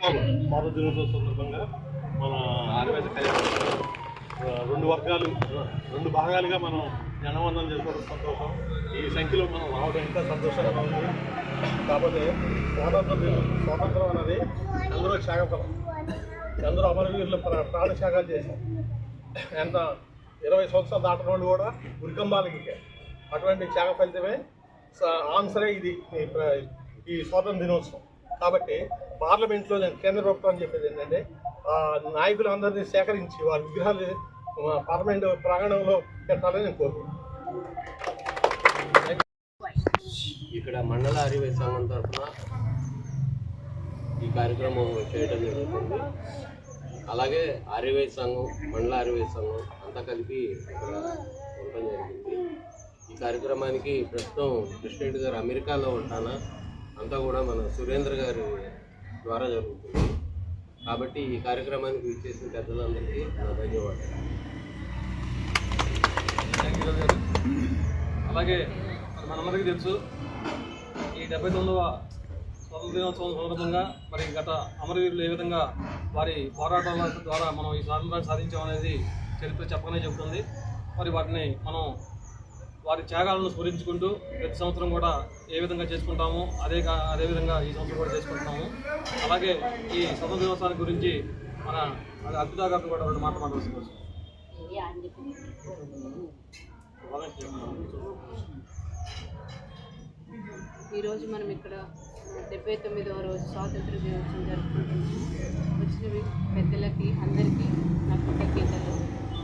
స్వాతంత్ర దినోత్సవం సందర్భంగా మన ఆదివాసీ కళ్యాణ రెండు వర్గాలు రెండు భాగాలుగా మనం జనవందనం చేసుకోవడం సంతోషం. ఈ సంఖ్యలో మనం రావడం ఇంకా సంతోషంగా ఉంది. కాకపోతే స్వాతంత్ర స్వాతంత్రం అనేది అందరూ త్యాగఫలం అందరూ అమరవీరులు ప్ర- ప్రాణత్యాగాలు చేశారు ఎంత? ఇరవై సంవత్సరాలు దాటిన వాళ్ళు కూడా ఉరికంబాలకి అటువంటి త్యాగ ఫలితమే స- ఆన్సరే ఇది ఈ స్వాతంత్ర దినోత్సవం. కాబట్టి పార్లమెంట్లో నేను కేంద్ర ప్రభుత్వం చెప్పేది ఏంటంటే ఆ నాయకులందరినీ సేకరించి వారి విగ్రహాలు పార్లమెంట్ ప్రాంగణంలో పెట్టాలని నేను కోరుకుంటున్నాను. ఇక్కడ మండల అరివై సంఘం తరఫున ఈ కార్యక్రమం చేయడం జరుగుతుంది. అలాగే అరివై సంఘం మండల అరివై సంఘం అంతా కలిపి ఇక్కడ ఉండటం జరిగింది. ఈ కార్యక్రమానికి ప్రస్తుతం ప్రెసిడెంట్ గారు అమెరికాలో ఉంటానా? అంతా కూడా మన సురేంద్ర గారి ద్వారా జరుగుతుంది. కాబట్టి ఈ కార్యక్రమానికి విచ్చేసిన పెద్దలందరికీ నా ధన్యవాదాలు. అలాగే మనందరికీ తెలుసు ఈ డెబ్బై తొమ్మిదవ స్వతంత్ర దినోత్సవం సందర్భంగా మరి గత అమరవీరులు ఏ విధంగా వారి పోరాటాల ద్వారా మనం ఈ స్వాతంత్రాన్ని సాధించామనేది చరిత్ర చెప్పకనే చెబుతుంది. మరి వాటిని మనం వారి త్యాగాలను స్మరించుకుంటూ ప్రతి సంవత్సరం కూడా ఏ విధంగా చేసుకుంటామో అదే కా- అదే విధంగా ఈ సంవత్సరం కూడా చేసుకుంటున్నాము. అలాగే ఈ స్వతంత్ర దినోత్సవాన్ని గురించి మన అద్భుత గారు కూడా రెండు మాట మాట్లాడుతున్నారు ఈరోజు మనం ఇక్కడ డెబ్బై తొమ్మిదవ రోజు స్వాతంత్ర దినోత్సవం జరుపుకుంటున్నాం వచ్చిన పెద్దలకి అందరికీ నా కృతజ్ఞతలు.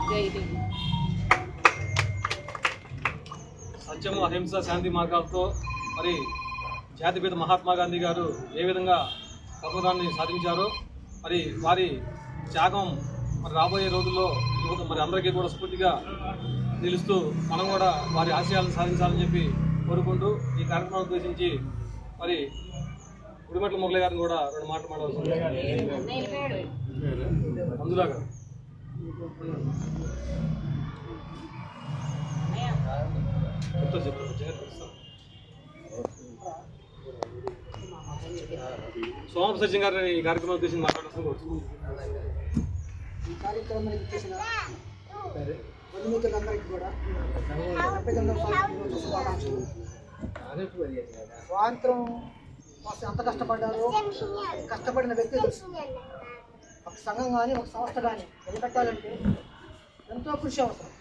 జై సత్యము అహింస శాంతి మార్గాలతో మరి జాతిపిత మహాత్మా గాంధీ గారు ఏ విధంగా స్వతంత్రాన్ని సాధించారో మరి వారి త్యాగం మరి రాబోయే రోజుల్లో యువత మరి అందరికీ కూడా స్ఫూర్తిగా నిలుస్తూ మనం కూడా వారి ఆశయాలను సాధించాలని చెప్పి కోరుకుంటూ ఈ కార్యక్రమం ఉద్దేశించి మరి గుడిమెట్ల మురళి గారిని కూడా రెండు మాటలు మాట్లాడుతుంది అందులో గారు చెప్తా చెప్తా సత్యం గారు ఈ కార్యక్రమం ఉద్దేశించి మాట్లాడుతూ ఈ కార్యక్రమానికి చేసిన బంధుమిత్రులందరికీ కూడా డెబ్బై తొమ్మిదవ స్వాతంత్ర దినోత్సవ శుభాకాంక్షలు స్వాతంత్రం కోసం ఎంత కష్టపడ్డారో? కష్టపడిన వ్యక్తి తెలుసు. ఒక సంఘం కానీ ఒక సంస్థ కానీ నిలబెట్టాలంటే ఎంతో కృషి అవసరం.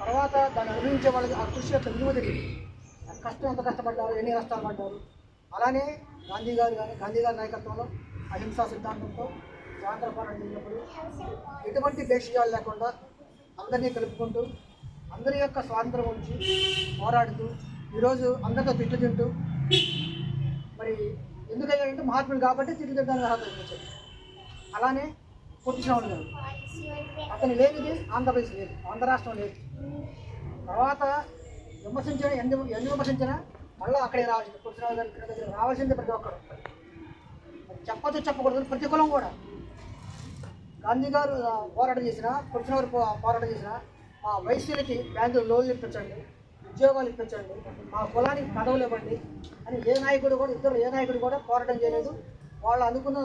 తర్వాత దాన్ని అనుభవించే వాళ్ళకి ఆ కృషి యొక్క విలువ తెలియదు. కష్టం ఎంత కష్టపడ్డారు ఎన్ని కష్టాలు పడ్డారు. అలానే గాంధీ గారు కానీ గాంధీ గారి నాయకత్వంలో అహింసా సిద్ధాంతంతో స్వాతంత్ర పోరాటం చేసినప్పుడు ఎటువంటి భేషజాలు లేకుండా అందరినీ కలుపుకుంటూ అందరి యొక్క స్వాతంత్రం గురించి పోరాడుతూ ఈరోజు అందరితో తిట్లు తింటూ మరి ఎందుకయ్యాడంటే మహాత్ముడు కాబట్టి తిట్టు తింటాను అర్హత అలానే పొట్టి శ్రవణ్ గారు అతను లేనిది ఆంధ్రప్రదేశ్ లేదు ఆంధ్ర రాష్ట్రం లేదు. తర్వాత విమర్శించిన ఎన్ని ఎన్ని విమర్శించినా మళ్ళీ అక్కడే రావాల్సింది. పొట్టి గారి దగ్గర రావాల్సింది ప్రతి ఒక్కరు. చెప్పచ్చు చెప్పకూడదు ప్రతి కులం కూడా. గాంధీ గారు పోరాటం చేసిన పుట్టినవారు పోరాటం చేసిన మా వైశ్యులకి బ్యాంకులు లోన్లు ఇప్పించండి ఉద్యోగాలు ఇప్పించండి మా కులానికి పదవులు ఇవ్వండి అని ఏ నాయకుడు కూడా ఇద్దరు ఏ నాయకుడు కూడా పోరాటం చేయలేదు. వాళ్ళు అనుకున్న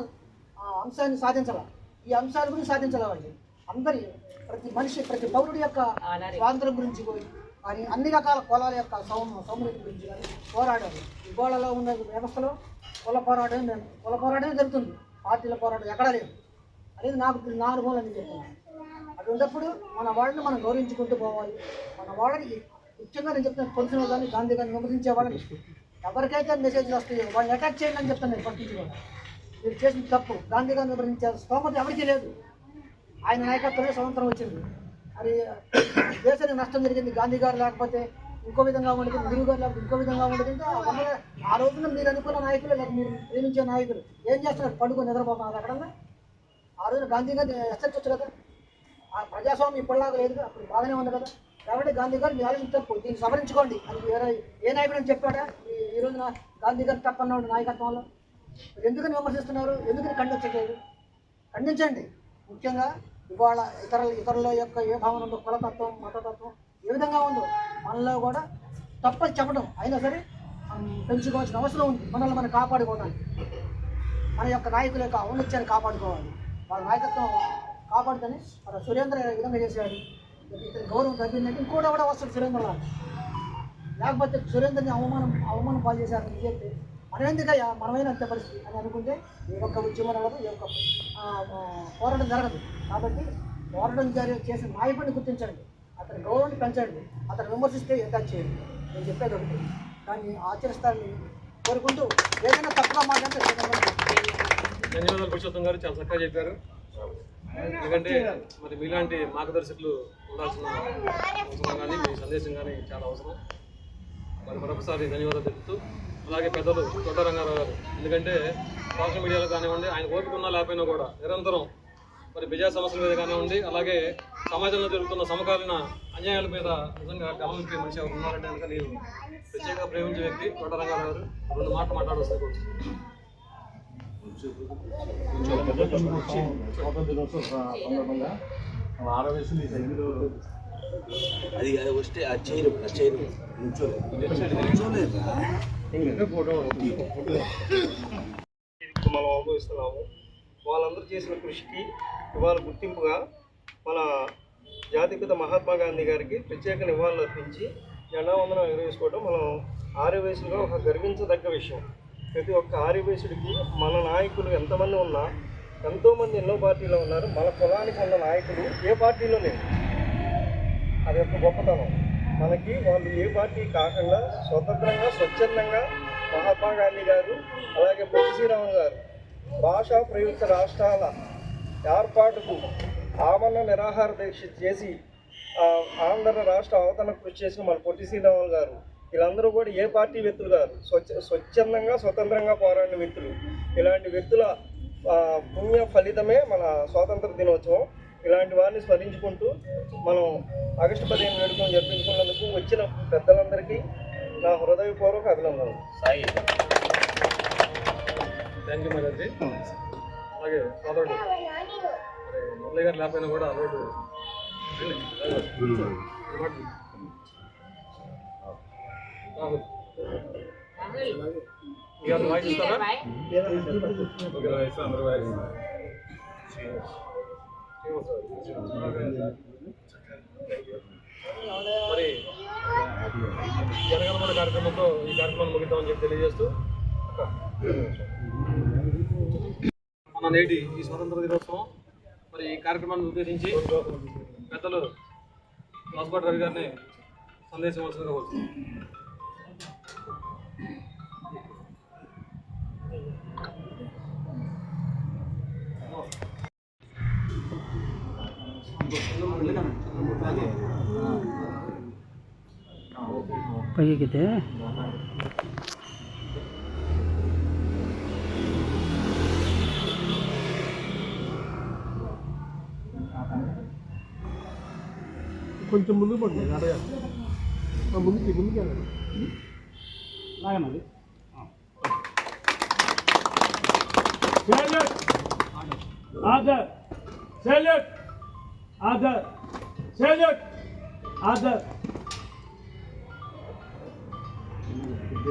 అంశాన్ని సాధించాలి. ఈ అంశాల గురించి సాధించాలండి అందరి ప్రతి మనిషి ప్రతి పౌరుడి యొక్క స్వాతంత్రం గురించి పోయి కానీ అన్ని రకాల కులాల యొక్క సౌమ సౌమ్యత గురించి కానీ పోరాడారు ఇవాళలో ఉన్న వ్యవస్థలో కుల పోరాటం కుల పోరాటమే జరుగుతుంది. పార్టీల పోరాటం ఎక్కడా లేదు. అనేది నాకు నా అనుభవం అని చెప్తున్నాను అటువంటిప్పుడు మన వాళ్ళని మనం గౌరవించుకుంటూ పోవాలి. మన వాళ్ళకి ముఖ్యంగా నేను చెప్తాను పొలిసిన కానీ గాంధీ గారిని విమర్శించే వాళ్ళని ఎవరికైతే మెసేజ్లు వస్తాయో వాళ్ళని అటాక్ చేయండి అని చెప్తాను నేను కూడా. మీరు చేసిన తప్పు. గాంధీ గారిని విమర్శించే స్తోమత ఎవరికీ లేదు. ఆయన నాయకత్వమే స్వతంత్రం వచ్చింది. అది దేశానికి నష్టం జరిగింది గాంధీ గారు లేకపోతే ఇంకో విధంగా ఉండదు నెహ్రూ గారు లేకపోతే ఇంకో విధంగా ఉండదు ఆ రోజున మీరు అనుకున్న నాయకులు లేకపోతే మీరు ప్రేమించే నాయకులు. ఏం చేస్తున్నారు? పండుగ నిద్రపోతున్నారు అక్కడ ఆ రోజు గాంధీ గారిని హెచ్చరించవచ్చు కదా. ఆ ప్రజాస్వామ్యం ఇప్పటిలాగా లేదు కదా. అప్పుడు బాగానే ఉంది కదా. కాబట్టి గాంధీ గారు మీ ఆలోచన తప్పు. దీన్ని సవరించుకోండి. అని వేరే ఏ నాయకుడు అని చెప్పాడా? ఈ రోజున గాంధీ గారు తప్పన్నాడు నాయకత్వంలో. ఎందుకని విమర్శిస్తున్నారు ఎందుకని ఖండించట్లేదు? ఖండించండి. ముఖ్యంగా ఇవాళ ఇతరుల ఇతరుల యొక్క ఏ భావన ఉందో కులతత్వం మతతత్వం ఏ విధంగా ఉందో మనలో కూడా తప్పని చెప్పడం అయినా సరే మనం పెంచుకోవాల్సిన అవసరం ఉంది. మనల్ని మనం కాపాడుకోవడానికి. మన యొక్క నాయకుల యొక్క ఔన్నత్యాన్ని కాపాడుకోవాలి. వాళ్ళ నాయకత్వం కాపాడుతని మన సురేంద్ర విధంగా చేశాడు ఇతని గౌరవం తగ్గిందంటే ఇంకోటి కూడా వస్తుంది సురేంద్ర లేకపోతే సురేంద్రని అవమానం అవమానం పాలు చేశారని చెప్పి మనం ఎందుకయ్యా మనమైన అంత పరిస్థితి. అని అనుకుంటే ఏ ఒక్క ఉద్యమం అవ్వదు ఏ ఒక్క పోరాటం జరగదు. కాబట్టి పోరాటం జరిగే చేసిన నాయకుడిని గుర్తించండి. అతని గౌరవాన్ని పెంచండి. అతను విమర్శిస్తే ఎంత చేయండి. నేను చెప్పేది ఒకటి. దాన్ని ఆచరిస్తారని కోరుకుంటూ ఏదైనా తప్పుగా మాట్లాడితే ధన్యవాదాలు పురుషోత్తం గారు. చాలా చక్కగా చెప్పారు. ఎందుకంటే మరి మీలాంటి మార్గదర్శకులు ఉండాల్సిన అవసరం కానీ మీ సందేశం కానీ చాలా అవసరం. మరి మరొకసారి ధన్యవాదాలు తెలుపుతూ అలాగే పెద్దలు తోట రంగారావు గారు ఎందుకంటే సోషల్ మీడియాలో కానివ్వండి ఆయన ఓపిక లేకపోయినా కూడా నిరంతరం మరి ప్రజా సమస్యల మీద కానివ్వండి అలాగే సమాజంలో జరుగుతున్న సమకాలీన అన్యాయాల మీద నిజంగా గమనించే మనిషి ఎవరు ఉన్నారంటే కనుక నేను ప్రత్యేకంగా ప్రేమించే వ్యక్తి తోట రంగారావు గారు రెండు మాటలు మాట్లాడొస్తే కూడా స్వాతంత్ర అది అది వస్తే ఆ చైన్ ఆ చైన్ మనం అనుభవిస్తున్నాము. వాళ్ళందరూ చేసిన కృషికి ఇవాళ గుర్తింపుగా మన జాతిపిత మహాత్మా గాంధీ గారికి ప్రత్యేక నివాళులు అర్పించి జెండా వందనం ఎగరేసుకోవడం మనం ఆర్యవేసులుగా ఒక గర్వించదగ్గ విషయం. ప్రతి ఒక్క ఆర్యవేసుడికి మన నాయకులు ఎంతమంది ఉన్నా ఎంతోమంది ఎన్నో పార్టీలో ఉన్నారు. మన కులానికి ఉన్న నాయకులు ఏ పార్టీలో లేరు. అది ఒక గొప్పతనం. మనకి వాళ్ళు ఏ పార్టీ కాకుండా స్వతంత్రంగా స్వచ్ఛందంగా మహాత్మా గాంధీ గారు అలాగే పొట్టి శ్రీరాములు గారు భాషా ప్రయుక్త రాష్ట్రాల ఏర్పాటుకు ఆమరణ నిరాహార దీక్ష చేసి ఆంధ్ర రాష్ట్ర అవతరణ కృషి చేసిన మన పొట్టి శ్రీరాములు గారు వీళ్ళందరూ కూడా ఏ పార్టీ వ్యక్తులు కాదు. స్వచ్ఛ స్వచ్ఛందంగా స్వతంత్రంగా పోరాడిన వ్యక్తులు. ఇలాంటి వ్యక్తుల పుణ్య ఫలితమే మన స్వాతంత్ర దినోత్సవం. ఇలాంటి వారిని స్మరించుకుంటూ మనం ఆగస్టు పదిహేను వేడుకలు జరిపించుకున్నందుకు వచ్చిన పెద్దలందరికీ నా హృదయపూర్వక అభినందనలు. సాయి. థ్యాంక్ యూ మహారాజీ అలాగే సోదరుడు మరి మురళి గారు లేకపోయినా కూడా రాహుల్. వాయిస్ ఇస్తారా మరి జనగణమన కార్యక్రమంతో ఈ కార్యక్రమాన్ని ముగిద్దామని చెప్పి తెలియజేస్తూ మన నేటి ఈ స్వతంత్ర దినోత్సవం మరి ఈ కార్యక్రమాన్ని ఉద్దేశించి పెద్దలు రాజ్పాట్ రవి గారిని సందేశం ఇవ్వాల్సిందిగా కోరుతున్నాను పైకితే కొంచెం ముందుకు పడుతుంది అడగా ముందుకి ముందుకు వెళ్ళండి లాగనది other salute other salute other